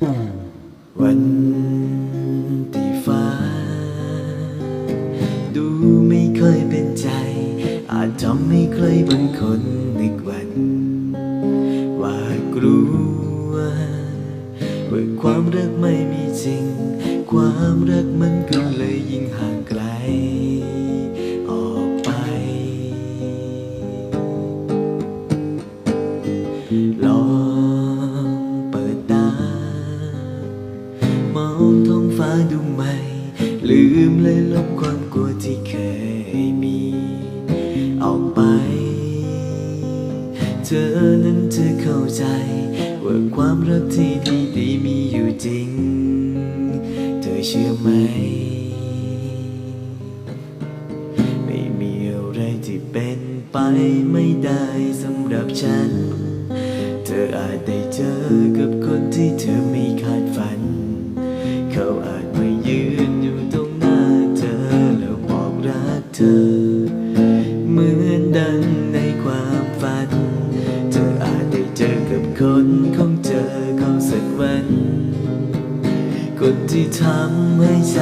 วันที่ฟ้า ดูไม่เคยเป็นใจ อาจทำให้ใครบางคนนึกวัน ว่ากลัวว่าความรักไม่มีจริง ความรักมันก็เลยยิ่งห่างไกล ดูใหม่ ลืมเลยลบความกลัวที่เคยมี ออกไป เธอนั้นจะเข้าใจ ว่าความรักที่ดีดีๆมีอยู่จริง เธอเชื่อไหม ไม่มีอะไรที่เป็นไปไม่ได้สำหรับฉัน เธออาจได้เจอกับคนที่เธอไม่คาด อ เหมือนดังในความฝัน เธออาจได้เจอกับคนของเธอเขาสักวัน คนที่ทำให้ใจ